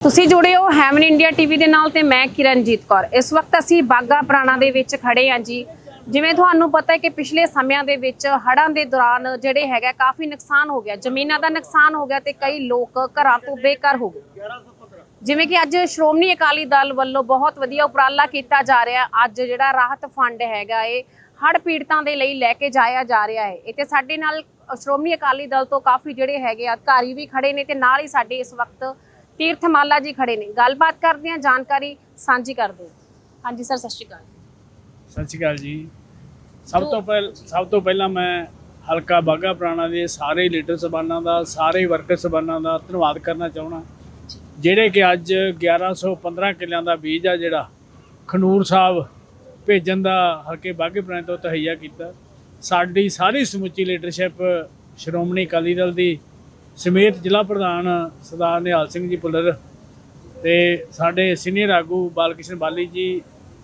ਤੁਸੀਂ ਜੁੜੇ ਹੋ ਹੈਵਨ ਇੰਡੀਆ ਟੀਵੀ ਦੇ ਨਾਲ ਤੇ ਮੈਂ ਕਿਰਨਜੀਤ ਕੌਰ। ਇਸ ਵਕਤ ਅਸੀਂ ਬਾਗਾ ਪੁਰਾਣਾ ਦੇ ਵਿੱਚ ਖੜੇ ਹਾਂ ਜੀ। ਜਿਵੇਂ ਤੁਹਾਨੂੰ ਪਤਾ ਹੈ ਕਿ ਪਿਛਲੇ ਸਮਿਆਂ ਦੇ ਵਿੱਚ ਹੜ੍ਹਾਂ ਦੇ ਦੌਰਾਨ ਜਿਹੜੇ ਹੈਗਾ ਕਾਫੀ ਨੁਕਸਾਨ ਹੋ ਗਿਆ। ਜ਼ਮੀਨਾਂ ਦਾ ਨੁਕਸਾਨ ਹੋ ਗਿਆ ਤੇ ਕਈ ਲੋਕ ਘਰਾਂ ਤੋਂ ਬੇਘਰ ਹੋ ਗਏ। ਜਿਵੇਂ ਕਿ ਅੱਜ ਸ਼੍ਰੋਮਣੀ ਅਕਾਲੀ ਦਲ ਵੱਲੋਂ ਬਹੁਤ ਵਧੀਆ ਉਪਰਾਲਾ ਕੀਤਾ ਜਾ ਰਿਹਾ। ਅੱਜ ਜਿਹੜਾ ਰਾਹਤ ਫੰਡ ਹੈਗਾ ਇਹ ਹੜ੍ਹ ਪੀੜਤਾਂ ਦੇ ਲਈ ਲੈ ਕੇ ਜਾਇਆ ਜਾ ਰਿਹਾ ਹੈ। ਇਹ ਤੇ ਸਾਡੇ ਨਾਲ ਸ਼੍ਰੋਮਣੀ ਅਕਾਲੀ ਦਲ ਤੋਂ ਕਾਫੀ ਜਿਹੜੇ ਹੈਗੇ ਆ ਅਧਿਕਾਰੀ ਵੀ ਖੜੇ ਨੇ ਤੇ ਨਾਲ ਹੀ ਸਾਡੇ ਇਸ ਵਕਤ ਤੀਰਥਮਾਲਾ ਜੀ ਖੜੇ ਨੇ। ਗੱਲਬਾਤ ਕਰਦੇ ਹਾਂ ਜਾਣਕਾਰੀ ਸਾਂਝੀ ਕਰਦੇ ਹਾਂ ਹਾਂਜੀ ਸਰ ਸਤਿ ਸ਼੍ਰੀ ਅਕਾਲ। ਸਤਿ ਸ਼੍ਰੀ ਅਕਾਲ ਜੀ। ਸਭ ਤੋਂ ਪਹਿਲ ਸਭ ਤੋਂ ਪਹਿਲਾਂ ਮੈਂ ਹਲਕਾ ਬਾਗਾ ਪੁਰਾਣਾ ਦੇ ਸਾਰੇ ਲੀਡਰ ਸਬਾਨਾਂ ਦਾ ਸਾਰੇ ਵਰਕਰ ਸਬਾਨਾਂ ਦਾ ਧੰਨਵਾਦ ਕਰਨਾ ਚਾਹਣਾ ਜਿਹੜੇ ਕਿ ਅੱਜ 1115 ਕਿੱਲਿਆਂ ਦਾ ਬੀਜ ਆ ਜਿਹੜਾ ਖਨੂਰ ਸਾਹਿਬ ਭੇਜਣ ਦਾ ਹਲਕੇ ਬਾਗੇ ਪੁਰਾਣੇ ਤੋਂ ਤਹਈਆ ਕੀਤਾ। ਸਾਡੀ ਸਾਰੀ ਸਮੁੱਚੀ ਲੀਡਰਸ਼ਿਪ ਸ਼੍ਰੋਮਣੀ ਅਕਾਲੀ ਦਲ ਦੀ ਸਮੇਤ ਜ਼ਿਲ੍ਹਾ ਪ੍ਰਧਾਨ ਸਰਦਾਰ ਨਿਹਾਲ ਸਿੰਘ ਜੀ ਭੁੱਲਰ ਤੇ ਸਾਡੇ ਸੀਨੀਅਰ ਆਗੂ ਬਾਲਕ੍ਰਿਸ਼ਨ ਬਾਲੀ ਜੀ,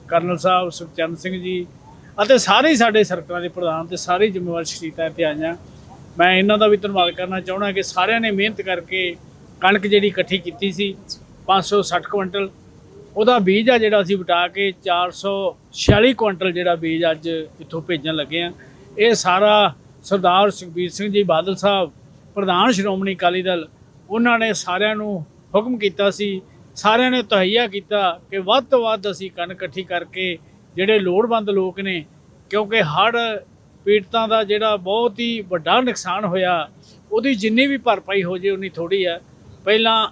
ਕਰਨਲ ਸਾਹਿਬ ਸੁਖਚੰਦ ਸਿੰਘ ਜੀ ਅਤੇ ਸਾਰੇ ਸਾਡੇ ਸਰਕਲਾਂ ਦੇ ਪ੍ਰਧਾਨ ਤੇ ਸਾਰੇ ਜ਼ਿੰਮੇਵਾਰ ਸ਼ਖਸੀਅਤਾਂ ਇੱਥੇ ਆਈਆਂ। ਮੈਂ ਇਹਨਾਂ ਦਾ ਵੀ ਧੰਨਵਾਦ ਕਰਨਾ ਚਾਹਣਾ ਕਿ ਸਾਰਿਆਂ ਨੇ ਮਿਹਨਤ ਕਰਕੇ ਕਣਕ ਜਿਹੜੀ ਇਕੱਠੀ ਕੀਤੀ ਸੀ 560 ਕੁਇੰਟਲ, ਉਹਦਾ ਬੀਜ ਆ ਜਿਹੜਾ ਅਸੀਂ ਵਟਾ ਕੇ 446 ਕੁਇੰਟਲ ਜਿਹੜਾ ਬੀਜ ਅੱਜ ਇੱਥੋਂ ਭੇਜਣ ਲੱਗੇ ਆ ਇਹ ਸਾਰਾ ਸਰਦਾਰ ਸੁਖਬੀਰ ਸਿੰਘ ਜੀ, ਬਾਦਲ ਸਾਹਿਬ ਪ੍ਰਧਾਨ ਸ਼੍ਰੋਮਣੀ ਅਕਾਲੀ ਦਲ, ਉਹਨਾਂ ਨੇ ਸਾਰਿਆਂ ਨੂੰ ਹੁਕਮ ਕੀਤਾ ਸੀ, ਸਾਰਿਆਂ ਨੇ ਤਹਈਆ ਕੀਤਾ ਕਿ ਵੱਧ ਤੋਂ ਵੱਧ ਅਸੀਂ ਕਣਕ ਇਕੱਠੀ ਕਰਕੇ ਜਿਹੜੇ ਲੋੜਵੰਦ ਲੋਕ ਨੇ, ਕਿਉਂਕਿ ਹੜ੍ਹ ਪੀੜਤਾਂ ਦਾ ਜਿਹੜਾ ਬਹੁਤ ਹੀ ਵੱਡਾ ਨੁਕਸਾਨ ਹੋਇਆ, ਉਹਦੀ ਜਿੰਨੀ ਵੀ ਭਰਪਾਈ ਹੋ ਜੇ ਉਨੀ ਥੋੜੀ ਹੈ ਪਹਿਲਾਂ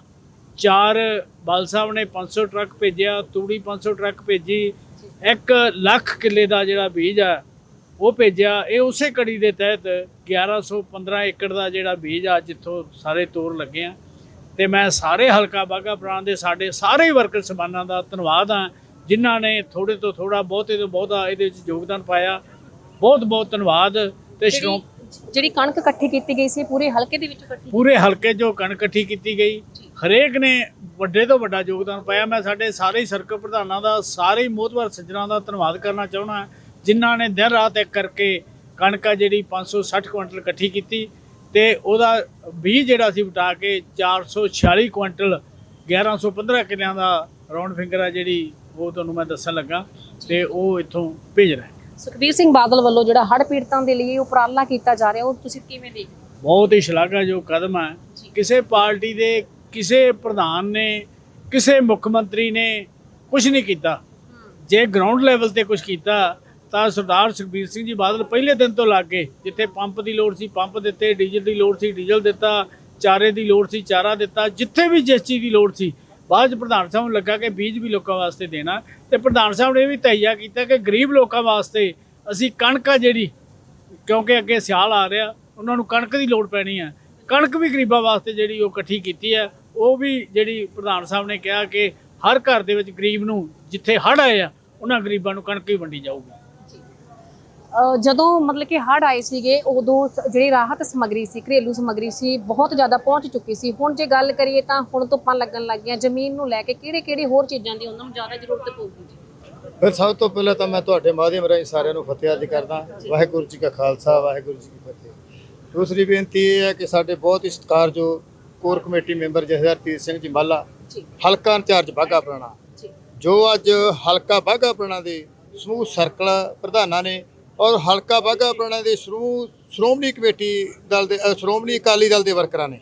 ਚਾਰ ਬਾਲ ਸਾਹਿਬ ਨੇ 500 ਟਰੱਕ ਭੇਜਿਆ, ਤੂੜੀ 500 ਟਰੱਕ ਭੇਜੀ 1 ਲੱਖ ਕਿੱਲੇ ਦਾ ਜਿਹੜਾ ਬੀਜ ਆ ਉਹ ਭੇਜਿਆ। ਇਹ ਉਸੇ ਕੜੀ ਦੇ ਤਹਿਤ 1115 ਏਕੜ ਦਾ ਜਿਹੜਾ ਬੀਜ ਆ ਜਿੱਥੋਂ ਸਾਰੇ ਤੋਰ ਲੱਗੇ ਆ। ਤੇ ਮੈਂ ਸਾਰੇ ਹਲਕਾ ਬਾਗਾ ਪ੍ਰਾਣ ਦੇ ਸਾਡੇ ਸਾਰੇ ਵਰਕਰ ਸਬਾਨਾਂ ਦਾ ਧੰਨਵਾਦ ਆ ਜਿਨ੍ਹਾਂ ਨੇ ਥੋੜੇ ਤੋਂ ਥੋੜਾ ਬਹੁਤੇ ਤੋਂ ਬਹੁਤਾ ਇਹਦੇ ਵਿੱਚ ਯੋਗਦਾਨ ਪਾਇਆ। ਬਹੁਤ ਬਹੁਤ ਧੰਨਵਾਦ ਤੇ ਸ਼੍ਰੋਮ ਜਿਹੜੀ- ਕਣਕ ਇਕੱਠੀ ਕੀਤੀ ਗਈ ਸੀ ਪੂਰੇ ਹਲਕੇ ਦੇ ਵਿੱਚ ਇਕੱਠੀ? ਪੂਰੇ ਹਲਕੇ 'ਚੋਂ ਕਣਕ ਇਕੱਠੀ ਕੀਤੀ ਗਈ। ਹਰੇਕ ਨੇ ਵੱਡੇ ਤੋਂ ਵੱਡਾ ਯੋਗਦਾਨ ਪਾਇਆ। ਮੈਂ ਸਾਡੇ ਸਾਰੇ ਸਰਕਲ ਪ੍ਰਧਾਨਾਂ ਦਾ ਸਾਰੇ ਮੋਹਤਵਰ ਸੱਜਣਾ ਦਾ ਧੰਨਵਾਦ ਕਰਨਾ ਚਾਹੁੰਦਾ। ਜਿਨ੍ਹਾਂ ਨੇ ਦਿਨ ਰਾਤ ਇੱਕ ਕਰਕੇ ਕਣਕ ਆ ਜਿਹੜੀ 560 ਕੁਇੰਟਲ ਇਕੱਠੀ ਕੀਤੀ ਤੇ ਉਹਦਾ ਬੀਜ ਜਿਹੜਾ ਸੀ ਵਟਾ ਕੇ 446 ਕੁਇੰਟਲ 1115 ਕਿੱਲਿਆਂ ਦਾ ਰਾਉਂਡ ਫਿੰਗਰ ਆ ਜਿਹੜੀ ਉਹ ਤੁਹਾਨੂੰ ਮੈਂ ਦੱਸਣ ਲੱਗਾ ਤੇ ਉਹ ਇੱਥੋਂ ਭੇਜ ਰਿਹਾ। ਸੁਖਬੀਰ ਸਿੰਘ ਬਾਦਲ ਵੱਲੋਂ ਜਿਹੜਾ ਹੜ੍ਹ ਪੀੜਤਾਂ ਦੇ ਲਈ ਉਪਰਾਲਾ ਕੀਤਾ ਜਾ ਰਿਹਾ ਉਹ ਤੁਸੀਂ ਕਿਵੇਂ ਦੇਖਦੇ ਬਹੁਤ ਹੀ ਸ਼ਲਾਘਾਯੋਗ ਕਦਮ ਹੈ। ਕਿਸੇ ਪਾਰਟੀ ਦੇ ਕਿਸੇ ਪ੍ਰਧਾਨ ਨੇ ਕਿਸੇ ਮੁੱਖ ਮੰਤਰੀ ਨੇ ਕੁਝ ਨਹੀਂ ਕੀਤਾ। ਜੇ ਗਰਾਊਂਡ ਲੈਵਲ ਤੇ ਕੁਝ ਕੀਤਾ ਤਾਂ ਸਰਦਾਰ ਸੁਖਬੀਰ ਸਿੰਘ ਜੀ ਬਾਦਲ ਪਹਿਲੇ ਦਿਨ ਤੋਂ ਲੱਗ ਗਏ, ਜਿੱਥੇ ਪੰਪ ਦੀ ਲੋੜ ਸੀ, ਪੰਪ ਦਿੱਤੇ, ਡੀਜ਼ਲ ਦੀ ਲੋੜ ਸੀ, ਡੀਜ਼ਲ ਦਿੱਤਾ, ਚਾਰੇ ਦੀ ਲੋੜ ਸੀ, ਚਾਰਾ ਦਿੱਤਾ, ਜਿੱਥੇ ਵੀ ਜਿਸ ਚੀਜ਼ ਦੀ ਲੋੜ ਸੀ। ਬਾਅਦ ਚ ਪ੍ਰਧਾਨ ਸਾਹਿਬ ਨੂੰ ਲੱਗਾ ਕਿ ਬੀਜ ਵੀ ਲੋਕਾਂ ਵਾਸਤੇ ਦੇਣਾ ਤੇ ਪ੍ਰਧਾਨ ਸਾਹਿਬ ਨੇ ਇਹ ਵੀ ਤਹਈਆ ਕੀਤਾ ਕਿ ਗਰੀਬ ਲੋਕਾਂ ਵਾਸਤੇ ਅਸੀਂ ਕਣਕ ਆ ਜਿਹੜੀ, ਕਿਉਂਕਿ ਅੱਗੇ ਸਿਆਲ ਆ ਰਿਹਾ, ਉਹਨਾਂ ਨੂੰ ਕਣਕ ਦੀ ਲੋੜ ਪੈਣੀ ਹੈ। ਕਣਕ ਵੀ ਗਰੀਬਾਂ ਵਾਸਤੇ ਜਿਹੜੀ ਉਹ ਇਕੱਠੀ ਕੀਤੀ ਹੈ, ਉਹ ਵੀ ਜਿਹੜੀ ਪ੍ਰਧਾਨ ਸਾਹਿਬ ਨੇ ਕਿਹਾ ਕਿ ਹਰ ਘਰ ਦੇ ਵਿੱਚ ਗਰੀਬ ਨੂੰ ਜਿੱਥੇ ਹੜ੍ਹ ਆਏ ਆ, ਉਹਨਾਂ ਗਰੀਬਾਂ ਨੂੰ ਕਣਕ ਹੀ ਵੰਡੀ ਜਾਊਗੀ। ਜਦੋਂ ਮਤਲਬ ਕਿ ਹੜ੍ਹ ਆਏ ਸੀਗੇ ਉਦੋਂ ਜਿਹੜੀ ਰਾਹਤ ਸਮੱਗਰੀ ਸੀ ਘਰੇਲੂ ਸਮੱਗਰੀ ਸੀ ਬਹੁਤ ਜ਼ਿਆਦਾ ਪਹੁੰਚ ਚੁੱਕੀ ਸੀ। ਹੁਣ ਜੇ ਗੱਲ ਕਰੀਏ ਤਾਂ ਹੁਣ ਧੁੱਪਾਂ ਲੱਗਣ ਲੱਗ ਗਈਆਂ ਜ਼ਮੀਨ ਨੂੰ ਲੈ ਕੇ ਕਿਹੜੇ ਕਿਹੜੇ ਹੋਰ ਚੀਜ਼ਾਂ ਦੀ ਉਹਨਾਂ ਨੂੰ ਜ਼ਿਆਦਾ ਜ਼ਰੂਰਤ ਪਊਗੀ ਜੀ? ਫਿਰ ਸਭ ਤੋਂ ਪਹਿਲਾਂ ਤਾਂ ਮੈਂ ਤੁਹਾਡੇ ਮਾਧਿਅਮ ਰਾਹੀਂ ਸਾਰਿਆਂ ਨੂੰ ਫਤਿਹ ਅਰਜ਼ ਕਰਦਾ। ਵਾਹਿਗੁਰੂ ਜੀ ਕਾ ਖਾਲਸਾ ਵਾਹਿਗੁਰੂ ਜੀ ਕੀ ਫਤਿਹ। ਦੂਸਰੀ ਬੇਨਤੀ ਇਹ ਹੈ ਕਿ ਸਾਡੇ ਬਹੁਤ ਹੀ ਸਤਿਕਾਰਯੋਗ ਕੋਰ ਕਮੇਟੀ ਮੈਂਬਰ ਜਥੇਦਾਰ ਤੀਰ ਸਿੰਘ ਜੀ ਮਾਲਾ ਜੀ। ਹਲਕਾ ਇੰਚਾਰਜ ਬਾਗਾ ਪੁਰਾਣਾ। ਜੀ। ਜੋ ਅੱਜ ਹਲਕਾ ਬਾਗਾ ਪੁਰਾਣਾ ਦੇ ਸਮੂਹ ਸਰਕਲ ਪ੍ਰਧਾਨਾਂ ਨੇ ਔਰ ਹਲਕਾ ਬਾਗਾ ਪੁਰਾਣਾ ਦੇ ਸਮੂਹ ਸ਼੍ਰੋਮਣੀ ਕਮੇਟੀ ਦਲ ਦੇ ਸ਼੍ਰੋਮਣੀ ਅਕਾਲੀ ਦਲ ਦੇ ਵਰਕਰਾਂ ਨੇ।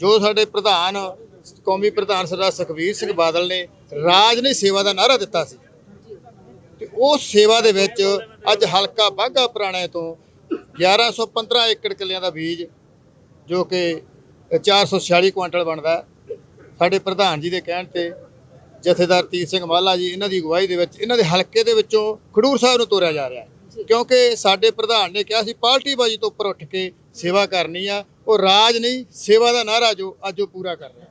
ਜੋ ਸਾਡੇ ਪ੍ਰਧਾਨ, ਕੌਮੀ ਪ੍ਰਧਾਨ ਸਰਦਾਰ ਸੁਖਬੀਰ ਸਿੰਘ ਬਾਦਲ ਨੇ ਰਾਜ ਨੇ ਸੇਵਾ ਦਾ ਨਾਅਰਾ ਦਿੱਤਾ ਸੀ। ਤੇ ਉਹ ਸੇਵਾ ਦੇ ਵਿੱਚ ਅੱਜ ਹਲਕਾ ਬਾਗਾ ਪੁਰਾਣੇ ਤੋਂ 1115 ਏਕੜ ਕਿੱਲਿਆਂ ਦਾ ਬੀਜ, ਜੋ ਕਿ 446 ਕੁਇੰਟਲ ਬਣਦਾ ਸਾਡੇ ਪ੍ਰਧਾਨ ਜੀ ਦੇ ਕਹਿਣ ਤੇ ਜਥੇਦਾਰ ਤੀਰ ਸਿੰਘ ਮਾਲਾ ਜੀ, ਇਹਨਾਂ ਦੀ ਅਗਵਾਈ ਦੇ ਵਿੱਚ, ਇਹਨਾਂ ਦੇ ਹਲਕੇ ਦੇ ਵਿੱਚੋਂ ਖਡੂਰ ਸਾਹਿਬ ਨੂੰ ਤੋਰਿਆ ਜਾ ਰਿਹਾ ਹੈ। ਕਿਉਂਕਿ ਸਾਡੇ ਪ੍ਰਧਾਨ ਨੇ ਕਿਹਾ ਸੀ ਪਾਰਟੀ ਬਾਜੀ ਤੋਂ ਉੱਪਰ ਉੱਠ ਕੇ ਸੇਵਾ ਕਰਨੀ ਆ। ਉਹ ਰਾਜ ਨਹੀਂ ਸੇਵਾ ਦਾ ਨਾਅਰਾ ਜੋ ਅੱਜ ਉਹ ਪੂਰਾ ਕਰ ਰਿਹਾ।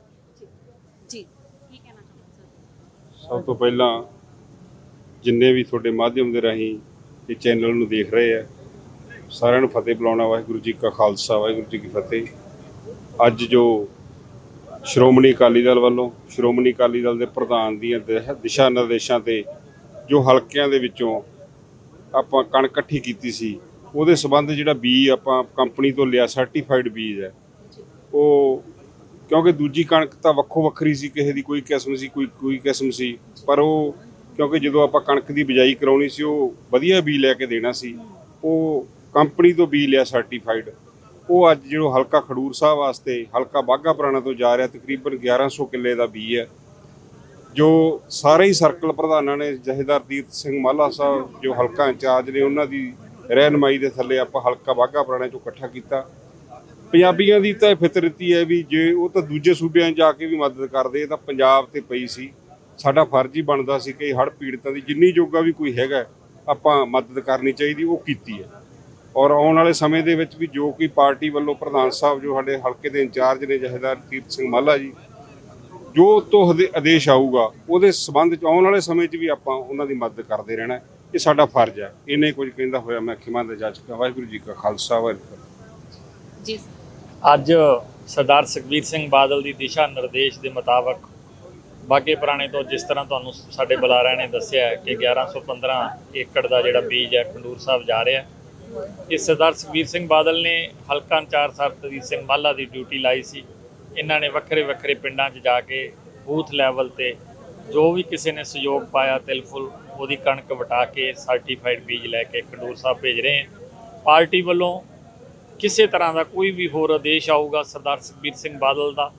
ਜੀ। ਕੀ ਕਹਿਣਾ ਚਾਹੁੰਦੇ ਸਰ? ਸਭ ਤੋਂ ਪਹਿਲਾਂ ਜਿੰਨੇ ਵੀ ਤੁਹਾਡੇ ਮਾਧਿਅਮ ਦੇ ਰਾਹੀਂ ਇਹ ਚੈਨਲ ਨੂੰ ਦੇਖ ਰਹੇ ਆ ਸਾਰਿਆਂ ਨੂੰ ਫਤਿਹ ਬੁਲਾਉਣਾ ਵਾਹਿਗੁਰੂ ਜੀ ਕਾ ਖਾਲਸਾ ਵਾਹਿਗੁਰੂ ਜੀ ਕੀ ਫਤਿਹ। ਅੱਜ ਜੋ ਸ਼੍ਰੋਮਣੀ ਅਕਾਲੀ ਦਲ ਵੱਲੋਂ ਸ਼੍ਰੋਮਣੀ ਅਕਾਲੀ ਦਲ ਦੇ ਪ੍ਰਧਾਨ ਦੀਆਂ ਦਿਸ਼ਾ ਨਿਰਦੇਸ਼ਾਂ ਤੇ ਜੋ ਹਲਕਿਆਂ ਦੇ ਵਿੱਚੋਂ ਆਪਾਂ ਕਣਕ ਇਕੱਠੀ ਕੀਤੀ ਸੀ, ਉਹਦੇ ਸਬੰਧ ਜਿਹੜਾ ਬੀਜ ਆਪਾਂ ਕੰਪਨੀ ਤੋਂ ਲਿਆ ਸਰਟੀਫਾਈਡ ਬੀਜ ਹੈ। ਉਹ ਕਿਉਂਕਿ ਦੂਜੀ ਕਣਕ ਤਾਂ ਵੱਖੋ ਵੱਖਰੀ ਸੀ, ਕਿਸੇ ਦੀ ਕੋਈ ਕਿਸਮ ਸੀ, ਕੋਈ ਕੋਈ ਕਿਸਮ ਸੀ, ਪਰ ਉਹ ਕਿਉਂਕਿ ਜਦੋਂ ਆਪਾਂ ਕਣਕ ਦੀ ਬਿਜਾਈ ਕਰਾਉਣੀ ਸੀ, ਉਹ ਵਧੀਆ ਬੀਜ ਲੈ ਕੇ ਦੇਣਾ ਸੀ, ਉਹ ਕੰਪਨੀ ਤੋਂ ਬੀਜ ਲਿਆ ਸਰਟੀਫਾਈਡ ਉਹ ਅੱਜ ਜਿਹੜਾ ਹਲਕਾ ਖਡੂਰ ਸਾਹਿਬ ਵਾਸਤੇ ਹਲਕਾ ਬਾਗਾ ਪੁਰਾਣਾ ਤੋਂ ਜਾ ਰਿਹਾ, ਤਕਰੀਬਨ 1100 ਕਿੱਲੇ ਦਾ ਬੀਜ ਹੈ। ਜੋ ਸਾਰੇ ਹੀ ਸਰਕਲ ਪ੍ਰਧਾਨਾਂ ਨੇ, ਜਥੇਦਾਰ ਦੀਪ ਸਿੰਘ ਮਾਲਾ ਸਾਹਿਬ, ਜੋ ਹਲਕਾ ਇੰਚਾਰਜ ਨੇ, ਉਹਨਾਂ ਦੀ ਰਹਿਨਮਾਈ ਦੇ ਥੱਲੇ ਆਪਾਂ ਹਲਕਾ ਬਾਗਾ ਪੁਰਾਣੇ ਚੋਂ ਇਕੱਠਾ ਕੀਤਾ। ਪੰਜਾਬੀਆਂ ਦੀ ਤਾਂ ਇਹ ਫਿਤਰਤੀ ਹੈ ਵੀ ਜੇ ਉਹ ਤਾਂ ਦੂਜੇ ਸੂਬਿਆਂ 'ਚ ਜਾ ਕੇ ਵੀ ਮਦਦ ਕਰਦੇ ਤਾਂ ਪੰਜਾਬ ਤੇ ਪਈ ਸੀ। ਸਾਡਾ ਫਰਜ਼ ਹੀ ਬਣਦਾ ਸੀ ਕਿ ਹੜ੍ਹ ਪੀੜਤਾਂ ਦੀ ਜਿੰਨੀ ਜੋਗਾ ਵੀ ਕੋਈ ਹੈਗਾ, ਆਪਾਂ ਮਦਦ ਕਰਨੀ ਚਾਹੀਦੀ, ਉਹ ਕੀਤੀ ਹੈ। ਔਰ ਆਉਣ ਵਾਲੇ ਸਮੇਂ ਦੇ ਵਿੱਚ ਵੀ ਜੋ ਕੋਈ ਪਾਰਟੀ ਵੱਲੋਂ ਪ੍ਰਧਾਨ ਸਾਹਿਬ, ਜੋ ਸਾਡੇ ਹਲਕੇ ਦੇ ਇੰਚਾਰਜ ਨੇ, ਜਥੇਦਾਰ ਕੀਰਤ ਸਿੰਘ ਮਾਲਾ ਜੀ ਜੋ ਤੋਂ ਆਦੇਸ਼ ਆਊਗਾ ਉਹਦੇ ਸਬੰਧ ਚ ਆਉਣ ਵਾਲੇ ਸਮੇਂ 'ਚ ਵੀ ਆਪਾਂ ਉਹਨਾਂ ਦੀ ਮਦਦ ਕਰਦੇ ਰਹਿਣਾ। ਇਹ ਸਾਡਾ ਫਰਜ਼ ਹੈ ਇਹਨੇ ਕੁਝ ਕਹਿੰਦਾ ਹੋਇਆ ਮੈਂ ਖਿਮਾ ਦਾ ਜੱਜ ਕਾ ਵਾਹਿਗੁਰੂ ਜੀ ਕਾ ਖਾਲਸਾ ਵਾਹਿਗੁਰੂ ਜੀ। ਜੀ ਅੱਜ ਸਰਦਾਰ ਸੁਖਬੀਰ ਸਿੰਘ ਬਾਦਲ ਦੀ ਦਿਸ਼ਾ ਨਿਰਦੇਸ਼ ਦੇ ਮੁਤਾਬਕ ਬਾਗੇ ਪੁਰਾਣੇ ਤੋਂ ਜਿਸ ਤਰ੍ਹਾਂ ਤੁਹਾਨੂੰ ਸਾਡੇ ਬੁਲਾਰਿਆਂ ਨੇ ਦੱਸਿਆ ਹੈ ਕਿ 1115 ਏਕੜ ਦਾ ਜਿਹੜਾ ਬੀਜ ਹੈ ਖੰਡੂਰ ਸਾਹਿਬ ਜਾ ਰਿਹਾ ਇਹ ਸਰਦਾਰ ਸੁਖਬੀਰ ਸਿੰਘ ਬਾਦਲ ਨੇ ਹਲਕਾ ਇੰਚਾਰਜ ਸਰਤਜੀਤ ਸਿੰਘ ਮਾਲਾ ਦੀ ਡਿਊਟੀ ਲਾਈ ਸੀ ਇਹਨਾਂ ਨੇ ਵੱਖਰੇ ਵੱਖਰੇ ਪਿੰਡਾਂ 'ਚ ਜਾ ਕੇ ਬੂਥ ਲੈਵਲ ਤੇ ਜੋ ਵੀ ਕਿਸੇ ਨੇ ਸਹਿਯੋਗ ਪਾਇਆ ਤਿਲਫੁਲ ਉਹਦੀ ਕਣਕ ਵਟਾ ਕੇ ਸਰਟੀਫਾਈਡ ਬੀਜ ਲੈ ਕੇ ਖਡੂਰ ਸਾਹਿਬ ਭੇਜ ਰਹੇ ਹੈ। ਪਾਰਟੀ ਵੱਲੋਂ ਕਿਸੇ ਤਰ੍ਹਾਂ ਦਾ ਕੋਈ ਵੀ ਹੋਰ ਆਦੇਸ਼ ਆਊਗਾ ਸਰਦਾਰ ਸੁਖਬੀਰ ਸਿੰਘ ਬਾਦਲ ਦਾ,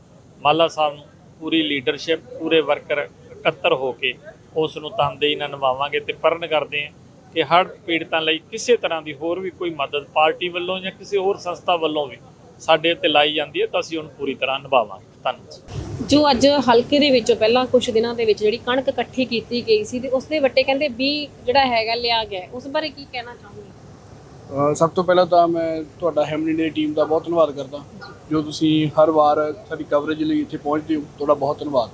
ਮਾਲਾ ਸਾਹਿਬ ਨੂੰ ਪੂਰੀ ਲੀਡਰਸ਼ਿਪ ਪੂਰੇ ਵਰਕਰ ਇਕੱਤਰ ਹੋ ਕੇ ਉਸ ਨੂੰ ਤਨਦੇਹੀ ਨਾਲ ਨਿਭਾਵਾਂਗੇ ਤੇ ਪਰਨ ਕਰਦੇ ਹਾਂ ਕਿ ਹੜ੍ਹ ਪੀੜਤਾਂ ਲਈ ਕਿਸੇ ਤਰ੍ਹਾਂ ਦੀ ਹੋਰ ਵੀ ਕੋਈ ਮਦਦ ਪਾਰਟੀ ਵੱਲੋਂ ਜਾਂ ਕਿਸੇ ਹੋਰ ਸੰਸਥਾ ਵੱਲੋਂ ਵੀ ਸਾਡੇ ਉੱਤੇ ਲਾਈ ਜਾਂਦੀ ਹੈ ਤਾਂ ਅਸੀਂ ਉਹਨੂੰ ਪੂਰੀ ਤਰ੍ਹਾਂ ਨਿਭਾਵਾਂਗੇ। ਧੰਨਵਾਦ। ਜੋ ਅੱਜ ਹਲਕੇ ਦੇ ਵਿੱਚੋਂ ਪਹਿਲਾਂ ਕੁਝ ਦਿਨਾਂ ਦੇ ਵਿੱਚ ਜਿਹੜੀ ਕਣਕ ਇਕੱਠੀ ਕੀਤੀ ਗਈ ਸੀ ਤੇ ਉਸ ਦੇ ਵੱਟੇ ਕਹਿੰਦੇ 20 ਜਿਹੜਾ ਹੈਗਾ ਲਿਆ ਗਿਆ। ਉਸ ਬਾਰੇ ਕੀ ਕਹਿਣਾ ਚਾਹੋਗੇ? ਅਹ ਸਭ ਤੋਂ ਪਹਿਲਾਂ ਤਾਂ ਮੈਂ ਤੁਹਾਡਾ ਹੈਮਨ ਦੀ ਟੀਮ ਦਾ ਬਹੁਤ ਧੰਨਵਾਦ ਕਰਦਾ। ਜੋ ਤੁਸੀਂ ਹਰ ਵਾਰ ਸਾਡੀ ਕਵਰੇਜ ਲਈ ਇੱਥੇ ਪਹੁੰਚਦੇ ਹੋ ਤੁਹਾਡਾ ਬਹੁਤ ਧੰਨਵਾਦ।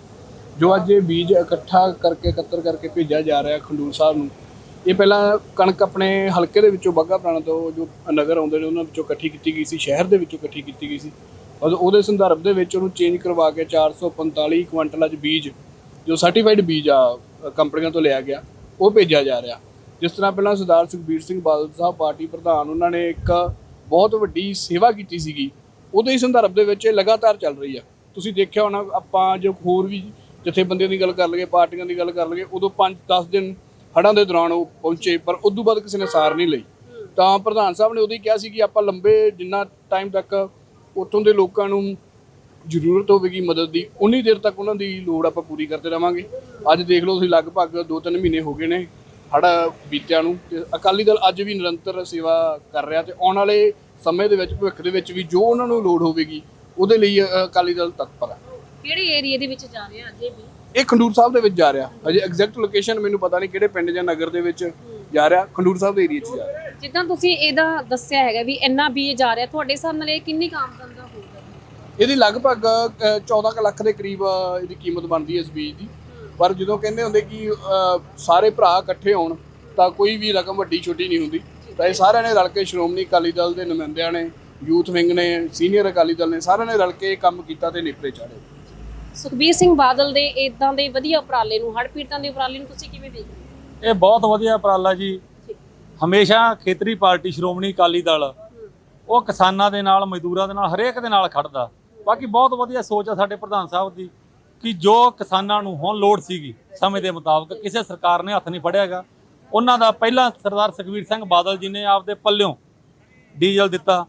ਜੋ ਅੱਜ ਇਹ ਬੀਜ ਇਕੱਠਾ ਕਰਕੇ ਇਕੱਤਰ ਕਰਕੇ ਭੇਜਿਆ ਜਾ ਰਿਹਾ ਖੰਡੂਰ ਸਾਹਿਬ ਨੂੰ ਇਹ ਪਹਿਲਾਂ ਕਣਕ ਆਪਣੇ ਹਲਕੇ ਦੇ ਵਿੱਚੋਂ ਬੱਗਾ ਪੁਰਾਣਾ ਤੋਂ ਜੋ ਨਗਰ ਆਉਂਦੇ ਨੇ, ਉਹਨਾਂ ਵਿੱਚੋਂ ਇਕੱਠੀ ਕੀਤੀ ਗਈ ਸੀ, ਸ਼ਹਿਰ ਦੇ ਵਿੱਚੋਂ ਇਕੱਠੀ ਕੀਤੀ ਗਈ ਸੀ। ਔਰ ਉਹਦੇ ਸੰਦਰਭ ਦੇ ਵਿੱਚ ਉਹਨੂੰ ਚੇਂਜ ਕਰਵਾ ਕੇ 445 ਕੁਇੰਟਲ ਅੱਜ ਬੀਜ, ਜੋ ਸਰਟੀਫਾਈਡ ਬੀਜ ਆ, ਕੰਪਨੀਆਂ ਤੋਂ ਲਿਆ ਗਿਆ, ਉਹ ਭੇਜਿਆ ਜਾ ਰਿਹਾ। ਜਿਸ ਤਰ੍ਹਾਂ ਪਹਿਲਾਂ ਸਰਦਾਰ ਸੁਖਬੀਰ ਸਿੰਘ ਬਾਦਲ ਸਾਹਿਬ, ਪਾਰਟੀ ਪ੍ਰਧਾਨ, ਉਹਨਾਂ ਨੇ ਇੱਕ ਬਹੁਤ ਵੱਡੀ ਸੇਵਾ ਕੀਤੀ ਸੀਗੀ। ਉਹਦੇ ਹੀ ਸੰਦਰਭ ਦੇ ਵਿੱਚ ਇਹ ਲਗਾਤਾਰ ਚੱਲ ਰਹੀ ਆ। ਤੁਸੀਂ ਦੇਖਿਆ ਹੋਣਾ, ਆਪਾਂ ਜੋ ਹੋਰ ਵੀ ਜਥੇਬੰਦੀਆਂ ਦੀ ਗੱਲ ਕਰ ਲਈਏ, ਪਾਰਟੀਆਂ ਦੀ ਗੱਲ ਕਰ ਲਈਏ, ਉਦੋਂ 5-10 ਦਿਨ ਹੜ੍ਹਾਂ ਦੇ ਦੌਰਾਨ ਉਹ ਪਹੁੰਚੇ, ਪਰ ਉਦੋਂ ਬਾਅਦ ਕਿਸੇ ਨੇ ਸਾਰ ਨਹੀਂ ਲਈ। ਤਾਂ ਪ੍ਰਧਾਨ ਸਾਹਿਬ ਨੇ ਉਦੋਂ ਹੀ ਕਿਹਾ ਸੀ ਕਿ ਆਪਾਂ ਲੰਬੇ ਜਿੰਨਾ ਟਾਈਮ ਤੱਕ ਉੱਥੋਂ ਦੇ ਲੋਕਾਂ ਨੂੰ ਜ਼ਰੂਰਤ ਹੋਵੇਗੀ ਮਦਦ ਦੀ, ਉਨੀ ਦੇਰ ਤੱਕ ਉਹਨਾਂ ਦੀ ਲੋੜ ਆਪਾਂ ਪੂਰੀ ਕਰਦੇ ਰਵਾਂਗੇ। ਅੱਜ ਦੇਖ ਲਓ ਤੁਸੀਂ ਲਗਭਗ 2-3 ਮਹੀਨੇ ਹੋ ਗਏ ਨੇ ਹੜ੍ਹ ਬੀਤਿਆਂ ਨੂੰ ਤੇ ਅਕਾਲੀ ਦਲ ਅੱਜ ਵੀ ਨਿਰੰਤਰ ਸੇਵਾ ਕਰ ਰਿਹਾ ਤੇ ਆਉਣ ਵਾਲੇ ਸਮੇਂ ਦੇ ਵਿੱਚ, ਭਵਿੱਖ ਦੇ ਵਿੱਚ ਵੀ ਜੋ ਉਹਨਾਂ ਨੂੰ ਲੋੜ ਹੋਵੇਗੀ, ਉਹਦੇ ਲਈ ਅਕਾਲੀ ਦਲ ਤਤਪਰ ਹੈ। ਕਿਹੜੇ ਏਰੀਏ ਦੇ ਵਿੱਚ ਜਾ ਰਹੇ ਆ ਅਜੇ ਵੀ? ਇਹ ਖੰਡੂਰ ਸਾਹਿਬ ਦੇ ਵਿੱਚ ਜਾ ਰਿਹਾ। ਹਜੇ ਐਗਜ਼ੈਕਟ ਲੋਕੇਸ਼ਨ ਮੈਨੂੰ ਪਤਾ ਨਹੀਂ ਕਿਹੜੇ ਪਿੰਡ ਜਾਂ ਨਗਰ ਦੇ ਵਿੱਚ ਜਾ ਰਿਹਾ। ਖੰਡੂਰ ਸਾਹਿਬ ਦੇ ਏਰੀਆ 'ਚ ਜਾ ਰਿਹਾ। ਜਿੱਦਾਂ ਤੁਸੀਂ ਇਹਦਾ ਦੱਸਿਆ ਹੈਗਾ ਵੀ ਇੰਨਾ ਬੀਜ ਜਾ ਰਿਹਾ ਤੁਹਾਡੇ ਹਿਸਾਬ ਨਾਲ ਇਹ ਕਿੰਨੀ ਕੁ ਆਮਦਨ ਦਾ ਹੋਊਗਾ ਇਹਦੀ ਲਗਭਗ ਅ, 14 ਕੁ ਲੱਖ ਦੇ ਕਰੀਬ ਅ, ਇਹਦੀ ਕੀਮਤ ਬਣਦੀ ਹੈ ਇਸ ਬੀਜ ਦੀ। ਪਰ ਜਦੋਂ ਕਹਿੰਦੇ ਹੁੰਦੇ ਕਿ ਅ, ਸਾਰੇ ਭਰਾ ਇਕੱਠੇ ਹੋਣ ਤਾਂ ਕੋਈ ਵੀ ਰਕਮ ਵੱਡੀ ਛੋਟੀ ਨਹੀਂ ਹੁੰਦੀ। ਤਾਂ ਇਹ ਸਾਰਿਆਂ ਨੇ ਰਲ ਕੇ ਸ਼੍ਰੋਮਣੀ ਅਕਾਲੀ ਦਲ ਦੇ ਨੁਮਾਇੰਦਿਆਂ ਨੇ ਯੂਥ ਵਿੰਗ ਨੇ ਸੀਨੀਅਰ ਅਕਾਲੀ ਦਲ ਨੇ ਸਾਰਿਆਂ ਨੇ ਰਲ ਕੇ ਇਹ ਕੰਮ ਕੀਤਾ ਤੇ ਨਿਪਰੇ ਚਾੜੇ ਸੁਖਬੀਰ ਸਿੰਘ ਬਾਦਲ ਦੇ ਇਦਾਂ ਦੇ ਵਧੀਆ ਉਪਰਾਲੇ ਨੂੰ ਹੜ੍ਹ ਪੀੜਤਾਂ ਦੇ ਉਪਰਾਲੇ ਨੂੰ ਤੁਸੀਂ ਕਿਵੇਂ ਦੇਖਦੇ ਹੋ? ਇਹ ਬਹੁਤ ਵਧੀਆ ਉਪਰਾਲਾ ਜੀ। ਹਮੇਸ਼ਾ ਖੇਤਰੀ ਪਾਰਟੀ ਸ਼੍ਰੋਮਣੀ ਅਕਾਲੀ ਦਲ ਉਹ ਕਿਸਾਨਾਂ ਦੇ ਨਾਲ ਮਜ਼ਦੂਰਾਂ ਦੇ ਨਾਲ ਹਰੇਕ ਦੇ ਨਾਲ ਖੜਦਾ। ਬਾਕੀ ਬਹੁਤ ਵਧੀਆ ਸੋਚ ਆ ਸਾਡੇ ਪ੍ਰਧਾਨ ਸਾਹਿਬ ਦੀ ਕਿ ਜੋ ਕਿਸਾਨਾਂ ਨੂੰ ਹੁਣ ਲੋੜ ਸੀਗੀ ਸਮੇਂ ਦੇ ਮੁਤਾਬਕ ਕਿਸੇ ਸਰਕਾਰ ਨੇ ਹੱਥ ਨਹੀਂ ਫੜਿਆਗਾ ਉਹਨਾਂ ਦਾ ਪਹਿਲਾਂ ਸਰਦਾਰ ਸੁਖਬੀਰ ਸਿੰਘ ਬਾਦਲ ਜੀ ਨੇ ਆਪਦੇ ਪੱਲਿਓਂ ਡੀਜ਼ਲ ਦਿੱਤਾ।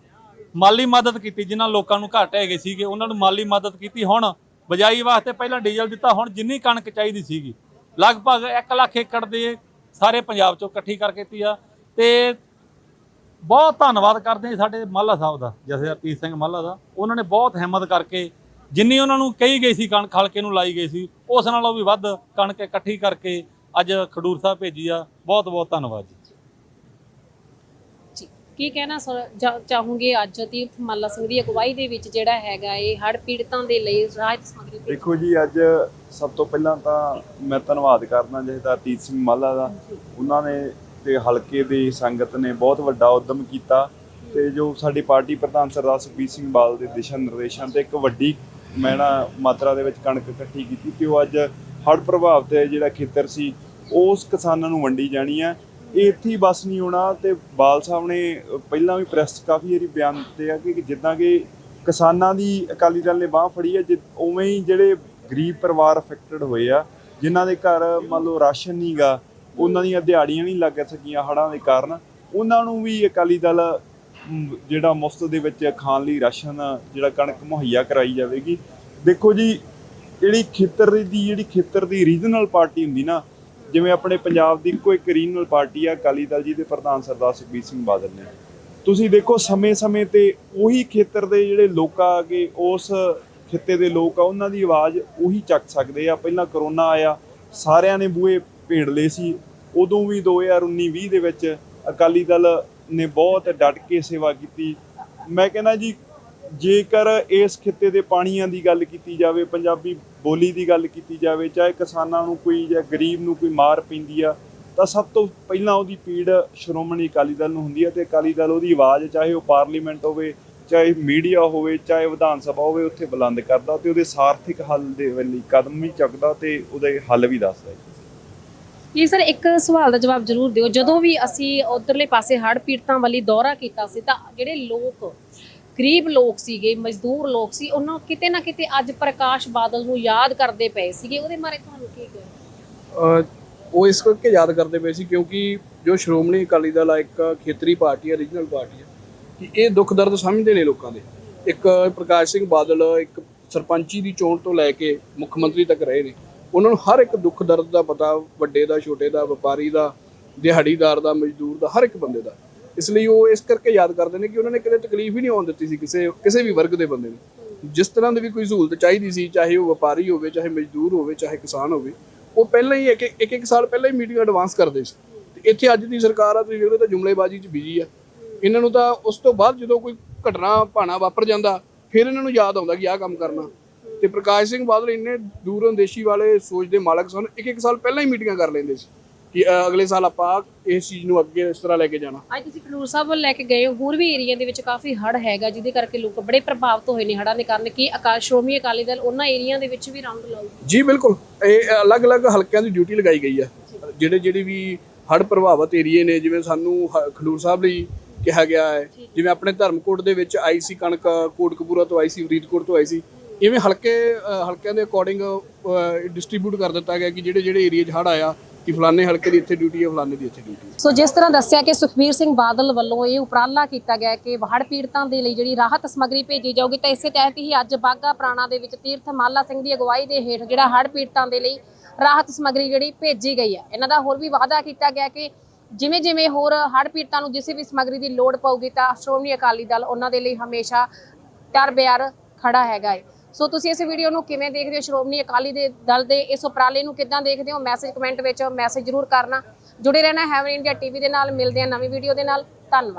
ਮਾਲੀ ਮਦਦ ਕੀਤੀ ਜਿਨ੍ਹਾਂ ਲੋਕਾਂ ਨੂੰ ਘਾਟ ਹੈਗੇ ਸੀਗੇ ਉਹਨਾਂ ਨੂੰ ਮਾਲੀ ਮਦਦ ਕੀਤੀ। ਹੁਣ ਬਜਾਈ ਵਾਸਤੇ ਪਹਿਲਾਂ ਡੀਜ਼ਲ ਦਿੱਤਾ, ਹੁਣ ਜਿੰਨੀ ਕਣਕ ਚਾਹੀਦੀ ਸੀਗੀ, ਲਗਭਗ 1 ਲੱਖ ਏਕੜ ਦੇ ਸਾਰੇ ਪੰਜਾਬ ਚੋਂ ਇਕੱਠੀ ਕਰਕੇ ਦਿੱਤੀ ਆ। ਤੇ ਬਹੁਤ ਧੰਨਵਾਦ ਕਰਦੇ ਸਾਡੇ ਮਾਲਾ ਸਾਹਿਬ ਦਾ ਜਥੇਦਾਰ ਤੀਰ ਸਿੰਘ ਮਾਲਾ ਦਾ। ਉਹਨਾਂ ਨੇ ਬਹੁਤ ਹਿੰਮਤ ਕਰਕੇ ਜਿੰਨੀ ਉਹਨਾਂ ਨੂੰ ਕਹੀ ਗਈ ਸੀ, ਕਣਕ ਹਲਕੇ ਨੂੰ ਲਾਈ ਗਈ ਸੀ, ਉਸ ਨਾਲੋਂ ਵੀ ਵੱਧ ਕਣਕ ਇਕੱਠੀ ਕਰਕੇ ਅੱਜ ਖਡੂਰ ਸਾਹਿਬ ਭੇਜੀ ਆ। ਬਹੁਤ ਬਹੁਤ ਧੰਨਵਾਦ ਜੀ। ਕੀ ਕਹਿਣਾ ਚਾਹੋਗੇ ਅੱਜ ਤੀਰਥ ਮਾਲਾ ਸਿੰਘ ਦੀ ਅਗਵਾਈ ਦੇ ਵਿੱਚ ਜਿਹੜਾ ਹੈਗਾ ਇਹ ਹੜ੍ਹ ਪੀੜਤਾਂ ਦੇ ਲਈ ਰਾਹਤ ਸਮੱਗਰੀ ਦੇਖੋ ਜੀ ਅੱਜ ਸਭ ਤੋਂ ਪਹਿਲਾਂ ਤਾਂ ਮੈਂ ਧੰਨਵਾਦ ਕਰਦਾ ਜਥੇਦਾਰ ਤੀਤ ਸਿੰਘ ਮਾਲਾ ਦਾ। ਉਹਨਾਂ ਨੇ ਤੇ ਹਲਕੇ ਦੀ ਸੰਗਤ ਨੇ ਬਹੁਤ ਵੱਡਾ ਉਦਮ ਕੀਤਾ ਤੇ ਜੋ ਸਾਡੀ ਪਾਰਟੀ ਪ੍ਰਧਾਨ ਸਰਦਾਰ ਸੁਖਬੀਰ ਸਿੰਘ ਬਾਦਲ ਦੇ ਦਿਸ਼ਾ ਨਿਰਦੇਸ਼ਾਂ ਤੇ ਇੱਕ ਵੱਡੀ ਮੈਣਾ ਮਾਤਰਾ ਦੇ ਵਿੱਚ ਕਣਕ ਇਕੱਠੀ ਕੀਤੀ ਤੇ ਉਹ ਅੱਜ ਹੜ੍ਹ ਪ੍ਰਭਾਵਿਤ ਜਿਹੜਾ ਖੇਤਰ ਸੀ ਉਸ ਕਿਸਾਨਾਂ ਨੂੰ ਵੰਡੀ ਜਾਣੀ ਹੈ ਇੱਥੇ ਹੀ ਬਸ ਨਹੀਂ ਆਉਣਾ ਤੇ ਬਾਲ ਸਾਹਿਬ ਨੇ ਪਹਿਲਾਂ ਵੀ ਪ੍ਰੈਸ 'ਚ ਕਾਫੀ ਵਾਰੀ ਬਿਆਨ ਦਿੱਤੇ ਆ ਕਿ ਜਿੱਦਾਂ ਕਿ ਕਿਸਾਨਾਂ ਦੀ ਅਕਾਲੀ ਦਲ ਨੇ ਬਾਹ ਫੜੀ ਹੈ ਜੇ ਉਵੇਂ ਹੀ ਜਿਹੜੇ ਗਰੀਬ ਪਰਿਵਾਰ ਅਫੈਕਟਡ ਹੋਏ ਆ, ਜਿਨ੍ਹਾਂ ਦੇ ਘਰ ਮੰਨ ਲਓ ਰਾਸ਼ਨ ਨਹੀਂਗਾ ਉਹਨਾਂ ਦੀਆਂ ਦਿਹਾੜੀਆਂ ਨਹੀਂ ਲੱਗ ਸਕੀਆਂ ਹੜ੍ਹਾਂ ਦੇ ਕਾਰਨ, ਉਹਨਾਂ ਨੂੰ ਵੀ ਅਕਾਲੀ ਦਲ ਜਿਹੜਾ ਮੁਫਤ ਦੇ ਵਿੱਚ ਖਾਣ ਲਈ ਰਾਸ਼ਨ, ਜਿਹੜਾ ਕਣਕ ਮੁਹੱਈਆ ਕਰਾਈ ਜਾਵੇਗੀ। ਦੇਖੋ ਜੀ, ਜਿਹੜੀ ਖੇਤਰ ਦੀ, ਜਿਹੜੀ ਖੇਤਰ ਦੀ ਰੀਜਨਲ ਪਾਰਟੀ ਹੁੰਦੀ ਨਾ ਜਿਵੇਂ ਆਪਣੇ ਪੰਜਾਬ ਦੀ ਇੱਕੋ ਇੱਕ ਰੀਜਨਲ ਪਾਰਟੀ ਆ, ਅਕਾਲੀ ਦਲ ਜੀ ਦੇ ਪ੍ਰਧਾਨ ਸਰਦਾਰ ਸੁਖਬੀਰ ਸਿੰਘ ਬਾਦਲ ਨੇ। ਤੁਸੀਂ ਦੇਖੋ ਸਮੇਂ-ਸਮੇਂ ਤੇ ਉਹੀ ਖੇਤਰ ਦੇ ਜਿਹੜੇ ਲੋਕ ਆ ਕੇ ਉਸ ਖਿੱਤੇ ਦੇ ਲੋਕ ਆ, ਉਹਨਾਂ ਦੀ ਆਵਾਜ਼ ਉਹੀ ਚੱਕ ਸਕਦੇ ਆ। ਪਹਿਲਾਂ ਕਰੋਨਾ ਆਇਆ, ਸਾਰਿਆਂ ਨੇ ਬੂਹੇ ਭੇੜ ਲਏ ਸੀ। ਉਦੋਂ ਵੀ 2019-20 ਦੇ ਵਿੱਚ ਅਕਾਲੀ ਦਲ ਨੇ ਬਹੁਤ ਡਟ ਕੇ ਸੇਵਾ ਕੀਤੀ। ਮੈਂ ਕਹਿੰਦਾ ਜੀ ਜੇਕਰ ਇਸ ਖਿੱਤੇ ਦੇ ਪਾਣੀਆਂ ਦੀ ਗੱਲ ਕੀਤੀ ਜਾਵੇ, ਪੰਜਾਬੀ ਬੋਲੀ ਦੀ ਗੱਲ ਕੀਤੀ ਜਾਵੇ, ਚਾਹੇ ਕਿਸਾਨਾਂ ਨੂੰ ਕੋਈ ਜਾਂ ਗਰੀਬ ਨੂੰ ਕੋਈ ਮਾਰ ਪੈਂਦੀ ਆ, ਤਾਂ ਸਭ ਤੋਂ ਪਹਿਲਾਂ ਉਹਦੀ ਪੀੜ ਸ਼੍ਰੋਮਣੀ ਅਕਾਲੀ ਦਲ ਨੂੰ ਹੁੰਦੀ ਹੈ ਤੇ ਅਕਾਲੀ ਦਲ ਉਹਦੀ ਆਵਾਜ਼ ਚਾਹੇ ਉਹ ਪਾਰਲੀਮੈਂਟ ਹੋਵੇ, ਚਾਹੇ ਮੀਡੀਆ ਹੋਵੇ, ਚਾਹੇ ਵਿਧਾਨ ਸਭਾ ਹੋਵੇ, ਉੱਥੇ ਬੁਲੰਦ ਕਰਦਾ ਤੇ ਉਹਦੇ ਸਾਰਥਿਕ ਹੱਲ ਦੇ ਲਈ ਕਦਮ ਵੀ ਚੁੱਕਦਾ ਤੇ ਉਹਦੇ ਹੱਲ ਵੀ ਦੱਸਦਾ ਜੀ। ਸਰ ਇੱਕ ਸਵਾਲ ਦਾ ਜਵਾਬ ਜ਼ਰੂਰ ਦਿਓ। ਜਦੋਂ ਵੀ ਅਸੀਂ ਉਧਰਲੇ ਪਾਸੇ ਹੜ੍ਹ ਪੀੜਤਾਂ ਵਾਲੀ ਦੌਰਾ ਕੀਤਾ ਸੀ ਤਾਂ ਜਿਹੜੇ ਲੋਕ ਗਰੀਬ ਲੋਕ ਸੀਗੇ, ਮਜ਼ਦੂਰ ਲੋਕ ਸੀ, ਉਹਨਾਂ ਕਿਤੇ ਨਾ ਕਿਤੇ ਅੱਜ ਪ੍ਰਕਾਸ਼ ਬਾਦਲ ਨੂੰ ਯਾਦ ਕਰਦੇ ਪਏ ਸੀਗੇ। ਉਹਦੇ ਬਾਰੇ ਤੁਹਾਨੂੰ ਕੀ ਕਹਿਣਾ? ਉਹ ਇਸ ਕਰਕੇ ਯਾਦ ਕਰਦੇ ਪਏ ਸੀ ਕਿਉਂਕਿ ਜੋ ਸ਼੍ਰੋਮਣੀ ਅਕਾਲੀ ਦਲ ਆ, ਇੱਕ ਖੇਤਰੀ ਪਾਰਟੀ ਹੈ ਰੀਜਨਲ ਪਾਰਟੀ ਹੈ ਕਿ ਇਹ ਦੁੱਖ ਦਰਦ ਸਮਝਦੇ ਨੇ ਲੋਕਾਂ ਦੇ। ਇੱਕ ਪ੍ਰਕਾਸ਼ ਸਿੰਘ ਬਾਦਲ ਇੱਕ ਸਰਪੰਚੀ ਦੀ ਚੋਣ ਤੋਂ ਲੈ ਕੇ ਮੁੱਖ ਮੰਤਰੀ ਤੱਕ ਰਹੇ ਨੇ। ਉਹਨਾਂ ਨੂੰ ਹਰ ਇੱਕ ਦੁੱਖ ਦਰਦ ਦਾ ਪਤਾ, ਵੱਡੇ ਦਾ, ਛੋਟੇ ਦਾ, ਵਪਾਰੀ ਦਾ, ਦਿਹਾੜੀਦਾਰ ਦਾ, ਮਜ਼ਦੂਰ ਦਾ, ਹਰ ਇੱਕ ਬੰਦੇ ਦਾ। ਇਸ ਲਈ ਉਹ ਇਸ ਕਰਕੇ ਯਾਦ ਕਰਦੇ ਨੇ ਕਿ ਉਹਨਾਂ ਨੇ ਕਦੇ ਤਕਲੀਫ ਹੀ ਨਹੀਂ ਆਉਣ ਦਿੱਤੀ ਸੀ ਕਿਸੇ ਕਿਸੇ ਵੀ ਵਰਗ ਦੇ ਬੰਦੇ ਨੂੰ। ਜਿਸ ਤਰ੍ਹਾਂ ਦੀ ਵੀ ਕੋਈ ਸਹੂਲਤ ਚਾਹੀਦੀ ਸੀ, ਚਾਹੇ ਉਹ ਵਪਾਰੀ ਹੋਵੇ, ਚਾਹੇ ਮਜ਼ਦੂਰ ਹੋਵੇ, ਚਾਹੇ ਕਿਸਾਨ ਹੋਵੇ, ਉਹ ਪਹਿਲਾਂ ਹੀ ਇੱਕ ਇੱਕ ਇੱਕ ਸਾਲ ਪਹਿਲਾਂ ਹੀ ਮੀਟਿੰਗ ਐਡਵਾਂਸ ਕਰਦੇ ਸੀ। ਤੇ ਇੱਥੇ ਅੱਜ ਦੀ ਸਰਕਾਰ ਆ, ਤੁਸੀਂ ਵੇਖੋ ਤਾਂ ਜੁਮਲੇਬਾਜ਼ੀ 'ਚ ਬਿਜ਼ੀ ਆ। ਇਹਨਾਂ ਨੂੰ ਤਾਂ ਉਸ ਤੋਂ ਬਾਅਦ ਜਦੋਂ ਕੋਈ ਘਟਨਾ, ਭਾਣਾ ਵਾਪਰ ਜਾਂਦਾ, ਫਿਰ ਇਹਨਾਂ ਨੂੰ ਯਾਦ ਆਉਂਦਾ ਕਿ ਆਹ ਕੰਮ ਕਰਨਾ। ਤੇ ਪ੍ਰਕਾਸ਼ ਸਿੰਘ ਬਾਦਲ ਇੰਨੇ ਦੂਰਅੰਦੇਸ਼ੀ ਵਾਲੇ ਸੋਚ ਦੇ ਮਾਲਕ ਸਨ, ਇੱਕ ਇੱਕ ਸਾਲ ਪਹਿਲਾਂ ਹੀ ਮੀਟਿੰਗਾਂ ਕਰ ਲੈਂਦੇ ਸੀ। ਕਿ ਅ, ਅਗਲੇ ਸਾਲ ਆਪਾਂ ਇਸ ਚੀਜ਼ ਨੂੰ ਅੱਗੇ ਇਸ ਤਰ੍ਹਾਂ ਲੈ ਕੇ ਜਾਣਾ। ਅੱਜ ਤੁਸੀਂ ਖਡੂਰ ਸਾਹਿਬ ਵੱਲ ਲੈ ਕੇ ਗਏ ਹੋ ਹੋਰ ਵੀ ਏਰੀਆ ਦੇ ਵਿੱਚ ਕਾਫੀ ਹੜ੍ਹ ਹੈਗਾ ਜਿਹਦੇ ਕਰਕੇ ਲੋਕ ਬੜੇ ਪ੍ਰਭਾਵਿਤ ਹੋਏ ਨੇ ਹੜ੍ਹਾਂ ਦੇ ਕਾਰਨ ਕੀ ਅਕਾਲ ਸ਼੍ਰੋਮਣੀ ਅਕਾਲੀ ਦਲ ਉਹਨਾਂ ਏਰੀਆ ਦੇ ਵਿੱਚ ਵੀ ਰਾਉਂਡ ਲਾਊ। ਜੀ ਬਿਲਕੁਲ। ਇਹ ਅਲੱਗ-ਅਲੱਗ ਹਲਕਿਆਂ ਦੀ ਡਿਊਟੀ ਲਗਾਈ ਗਈ ਆ। ਜਿਹੜੇ ਜਿਹੜੇ ਵੀ ਹੜ੍ਹ ਪ੍ਰਭਾਵਿਤ ਏਰੀਏ ਨੇ ਜਿਵੇਂ ਸਾਨੂੰ ਹ- ਖਡੂਰ ਸਾਹਿਬ ਲਈ ਕਿਹਾ ਗਿਆ ਹੈ ਜਿਵੇਂ ਆਪਣੇ ਧਰਮਕੋਟ ਦੇ ਵਿੱਚ ਆਈ ਸੀ ਕਣਕ ਕੋਟਕਪੂਰਾ ਤੋਂ ਆਈ ਸੀ ਫਰੀਦਕੋਟ ਤੋਂ ਆਈ ਸੀ। ਇਵੇਂ ਹਲਕੇ ਅ, ਹਲਕਿਆਂ ਦੇ ਅਕੋਰਡਿੰਗ ਡਿਸਟ੍ਰੀਬਿਊਟ ਕਰ ਦਿੱਤਾ ਗਿਆ ਕਿ ਜਿਹੜੇ ਜਿਹੜੇ ਏਰੀਏ 'ਚ ਹੜ੍ਹ ਆਇਆ ਕਿ ਫਲਾਣੇ ਹਲਕੇ ਦੀ ਇੱਥੇ ਡਿਊਟੀ ਹੈ, ਫਲਾਣੇ ਦੀ ਇੱਥੇ ਡਿਊਟੀ ਹੈ। ਸੋ ਜਿਸ ਤਰ੍ਹਾਂ ਦੱਸਿਆ ਕਿ ਸੁਖਬੀਰ ਸਿੰਘ ਬਾਦਲ ਵੱਲੋਂ ਇਹ ਉਪਰਾਲਾ ਕੀਤਾ ਗਿਆ ਕਿ ਹੜ੍ਹ ਪੀੜਤਾਂ ਦੇ ਲਈ ਜਿਹੜੀ ਰਾਹਤ ਸਮੱਗਰੀ ਭੇਜੀ ਜਾਊਗੀ, ਤਾਂ ਇਸੇ ਤਹਿਤ ਹੀ ਅੱਜ ਬਾਗਾ ਪ੍ਰਾਣਾ ਦੇ ਵਿੱਚ ਤੀਰਥ ਮਾਲਾ ਸਿੰਘ ਦੀ ਅਗਵਾਈ ਦੇ ਹੇਠ ਜਿਹੜਾ ਹੜ੍ਹ ਪੀੜਤਾਂ ਦੇ ਲਈ ਰਾਹਤ ਸਮੱਗਰੀ ਜਿਹੜੀ ਭੇਜੀ ਗਈ ਹੈ। ਇਹਨਾਂ ਦਾ ਹੋਰ ਵੀ ਵਾਅਦਾ ਕੀਤਾ ਗਿਆ ਕਿ ਜਿਵੇਂ ਜਿਵੇਂ ਹੋਰ ਹੜ੍ਹ ਪੀੜਤਾਂ ਨੂੰ ਜਿਸੇ ਵੀ ਸਮੱਗਰੀ ਦੀ ਲੋੜ ਪਊਗੀ, ਤਾਂ ਸ਼੍ਰੋਮਣੀ ਅਕਾਲੀ ਦਲ ਉਹਨਾਂ ਦੇ ਲਈ ਹਮੇਸ਼ਾ ਤਿਆਰ ਬਿਆਰ ਖੜਾ ਹੈਗਾ ਹੈ। ਸੋ ਤੁਸੀਂ ਇਸ ਵੀਡੀਓ ਨੂੰ ਕਿਵੇਂ ਦੇਖਦੇ ਹੋ? ਸ਼੍ਰੋਮਣੀ ਅਕਾਲੀ ਦੇ ਦਲ ਦੇ ਇਸ ਉਪਰਾਲੇ ਨੂੰ ਕਿੱਦਾਂ ਦੇਖਦੇ ਹੋ? ਮੈਸੇਜ ਕਮੈਂਟ ਵਿੱਚ ਮੈਸੇਜ ਜ਼ਰੂਰ ਕਰਨਾ। ਜੁੜੇ ਰਹਿਣਾ ਹੈਵਨ ਇੰਡੀਆ ਟੀਵੀ ਦੇ ਨਾਲ। ਮਿਲਦੇ ਹਾਂ ਨਵੀਂ ਵੀਡੀਓ ਦੇ ਨਾਲ। ਧੰਨਵਾਦ।